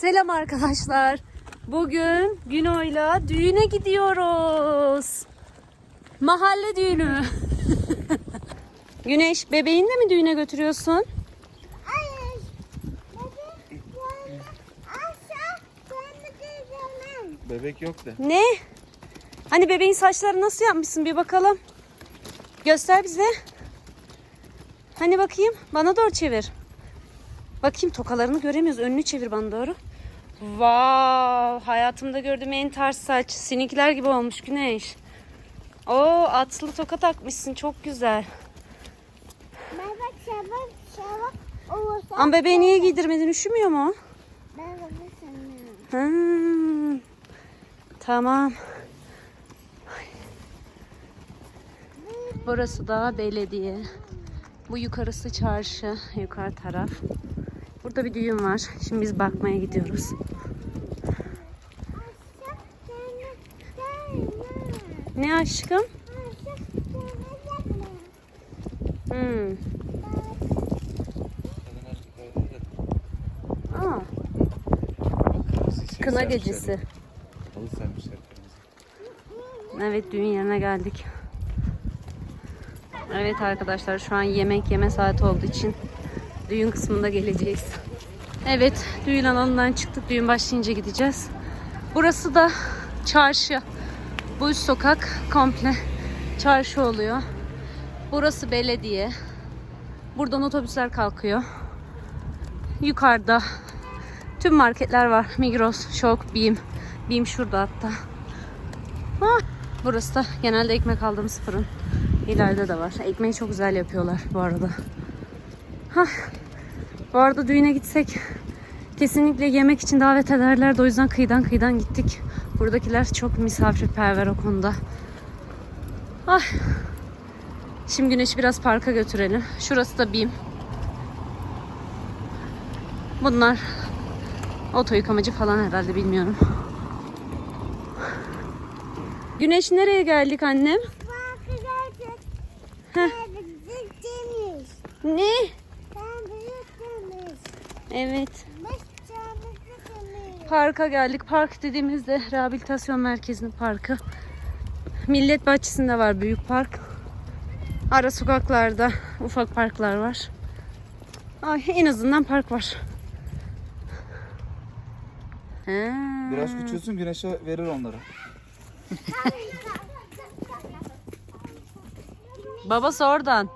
Selam arkadaşlar. Bugün Güno'yla düğüne gidiyoruz. Mahalle düğünü. Güneş bebeğini de mi düğüne götürüyorsun? Hayır. Bebek yani aşağı. Bebek yok da. Ne? Hani bebeğin saçları nasıl yapmışsın bir bakalım. Göster bize. Hani bakayım bana doğru çevir. Bakayım tokalarını göremiyoruz. Önünü çevir bana doğru. Vav, hayatımda gördüğüm en tarz saç. Sinikler gibi olmuş Güneş. Oo, atlı toka takmışsın. Çok güzel. Şabak şabak olursa. Ama bebeği niye giydirmedin? Üşümüyor mu? Ben. Hmm. Tamam. Burası da belediye. Bu yukarısı çarşı. Yukarı taraf. Burada bir düğün var. Şimdi biz bakmaya gidiyoruz. Ne aşkım? Hmm. Aa, kına gecesi. Evet düğün yerine geldik. Evet arkadaşlar şu an yemek yeme saati olduğu için düğün kısmında geleceğiz. Evet düğün alanından çıktık. Düğün başlayınca gideceğiz. Burası da çarşı. Bu üst sokak komple çarşı oluyor. Burası belediye. Buradan otobüsler kalkıyor. Yukarıda tüm marketler var. Migros, Şok, Bim. Bim şurada hatta. Ah, burası da genelde ekmek aldığımız fırın. İleride de var. Ekmeği çok güzel yapıyorlar bu arada. Hah. Bu arada düğüne gitsek kesinlikle yemek için davet ederlerdi. O yüzden kıyıdan kıyıdan gittik. Buradakiler çok misafirperver o konuda. Ah. Şimdi Güneş'i biraz parka götürelim. Şurası da BİM. Bunlar oto yıkamacı falan herhalde bilmiyorum. Güneş nereye geldik annem? Büyük demiş. Ne? Evet. Parka geldik. Park dediğimizde rehabilitasyon merkezinin parkı. Millet bahçesinde var büyük park. Ara sokaklarda ufak parklar var. Ay, en azından park var. Ha. Biraz küçülsün güneşe verir onları. Babası oradan.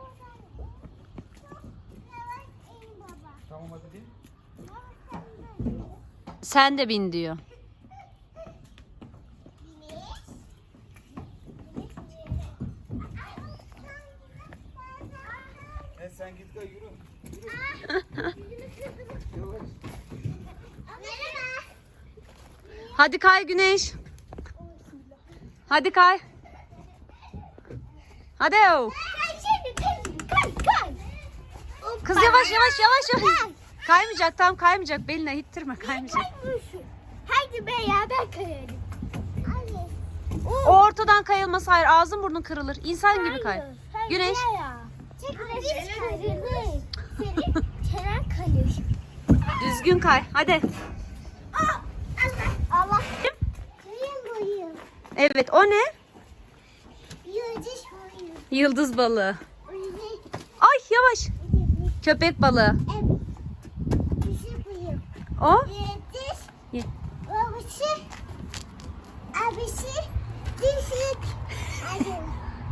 Tamam hadi değil. Sen de bin diyor. E sen git gel yürü. Hadi kay Güneş. Hadi kay. Hadi. o. Kız yavaş yavaş yavaş yavaş. Kaymayacak tam kaymayacak. Beline ittirme kaymayacak. Hadi beraber kayalım. O ortadan kayılması hayır. Ağzın burnun kırılır. İnsan gibi kay. Güneş. Güneş kayıyor. Düzgün kay. Hadi. Allah. Boyu. Evet o ne? Yıldız boyu. Yıldız balığı. Ay yavaş. Köpek balığı. Evet. O? Yıldız. Ye- Babası. Abisi. Dişik.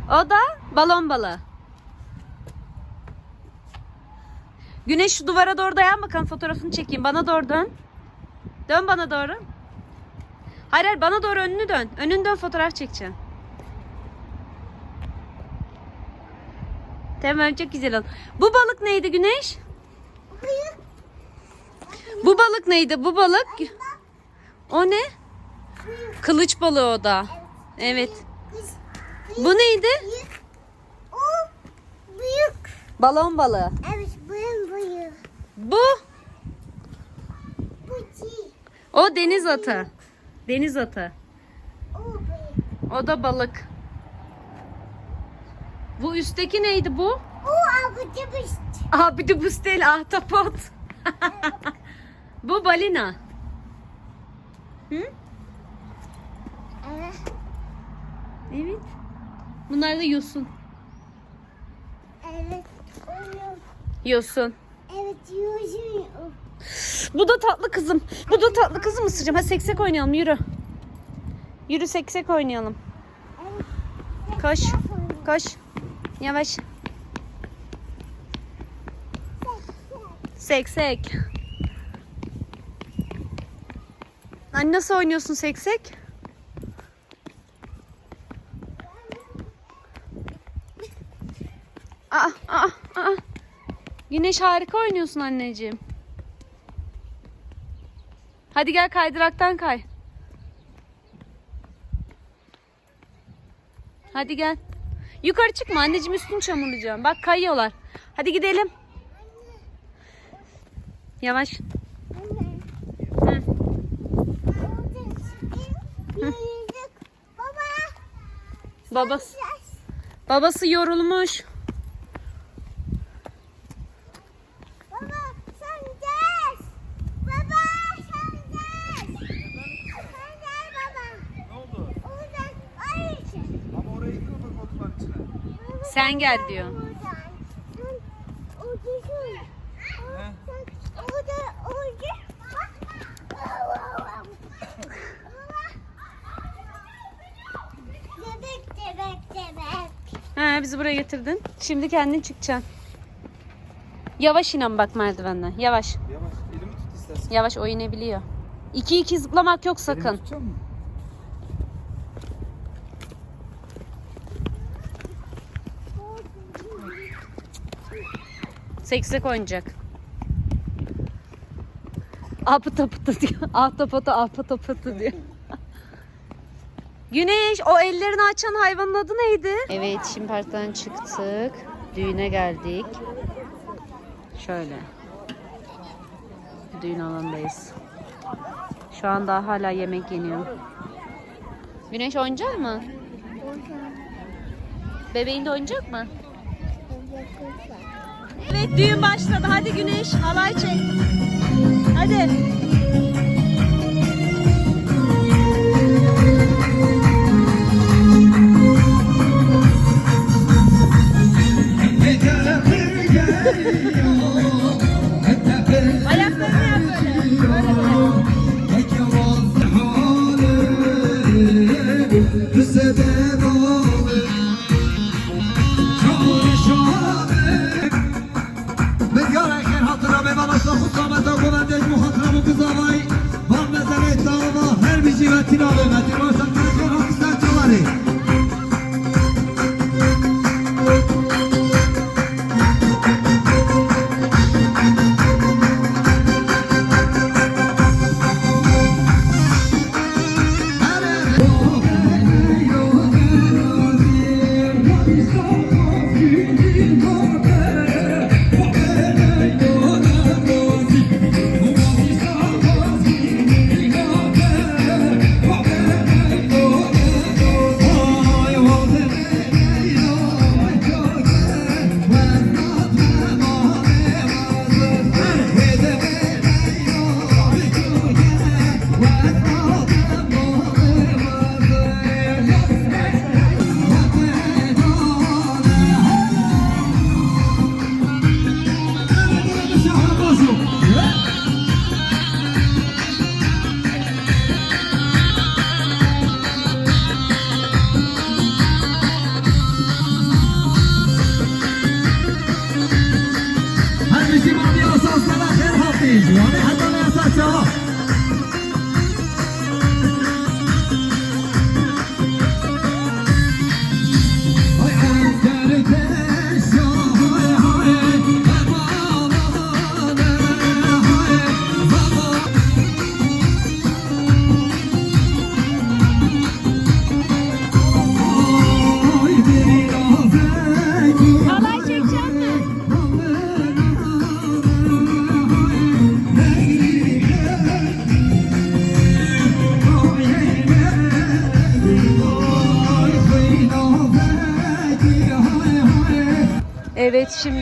O da balon balığı. Güneş şu duvara doğru dayan bakalım fotoğrafını çekeyim. Bana doğru dön. Dön bana doğru. Hayır hayır bana doğru önünü dön. Önünü dön fotoğraf çekeceğim. Tamam çok güzel oldu. Bu balık neydi Güneş? Bu balık neydi? Bu balık. O ne? Kılıç balığı o da. Evet. Bu neydi? O. Büyük. Balon balığı. Evet. Boyun boyu. Bu. Bu. O deniz atı. Deniz atı. O da balık. Bu üstteki neydi bu? O avucu bir Abi de bu değil ahtapot. bu balina. Hı? Evet. Evet. Bunlar da yosun. Evet. Yosun. Evet uyuyor. Bu da tatlı kızım. Bu da tatlı kızım ısıracağım. Hadi seksek oynayalım yürü. Yürü seksek oynayalım. Koş. Koş. Yavaş. Seksek. Anne nasıl oynuyorsun seksek? Aa, aa, aa. Güneş harika oynuyorsun anneciğim. Hadi gel kaydıraktan kay. Hadi gel. Yukarı çıkma anneciğim üstünü çamurlayacağım. Bak kayıyorlar. Hadi gidelim. Yavaş. Anne. Hı. Orada yürüdük. Baba. Babası, babası yorulmuş. Baba sen gel. Baba sen gel. Sen gel baba. Ne oldu? Oradan ay için. Ama oraya girme bak oturmanın içine. Baba, Sen gel diyor. Oradan. Sen oradasın. He? Sen orada orada. Bebek bebek bebek. He, bizi buraya getirdin. Şimdi kendin çıkacaksın. Yavaş inen bak merdivenden. Yavaş. Yavaş elimi tut istersen. Yavaş o inebiliyor. İki iki zıplamak yok sakın. Elimi tutacak mısın? Seksek oynayacak. Apıta pıtı diyor. Ahtapota apıta pıtı diyor. Güneş o ellerini açan hayvanın adı neydi? Evet şimdi parktan çıktık. Düğüne geldik. Şöyle. Düğün alanındayız. Şu an daha hala yemek yeniyor. Güneş oynayacak mı? Bebeğin de oynayacak mı? Evet düğün başladı. Hadi Güneş halay çek. Hadi. Halay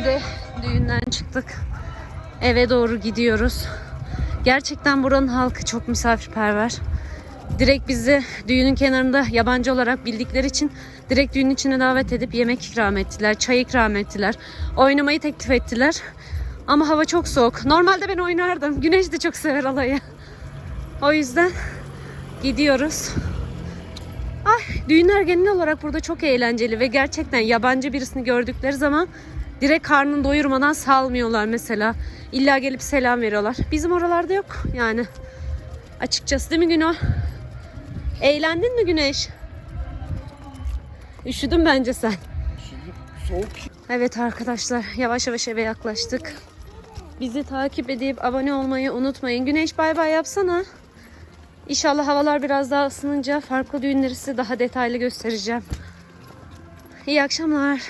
şimdi düğünden çıktık. Eve doğru gidiyoruz. Gerçekten buranın halkı çok misafirperver. direkt bizi düğünün kenarında yabancı olarak bildikleri için direkt düğünün içine davet edip yemek ikram ettiler, çay ikram ettiler. Oynamayı teklif ettiler. Ama hava çok soğuk. Normalde ben oynardım. Güneş de çok sever alayı. O yüzden gidiyoruz. Ay, düğünler genel olarak burada çok eğlenceli ve gerçekten yabancı birisini gördükleri zaman direkt karnını doyurmadan salmıyorlar mesela. İlla gelip selam veriyorlar. Bizim oralarda yok yani. Açıkçası değil mi Güno? Eğlendin mi Güneş? Üşüdün bence sen. Soğuk. Evet arkadaşlar yavaş yavaş eve yaklaştık. Bizi takip edip abone olmayı unutmayın. Güneş bay bay yapsana. İnşallah havalar biraz daha ısınınca farklı düğünleri size daha detaylı göstereceğim. İyi akşamlar.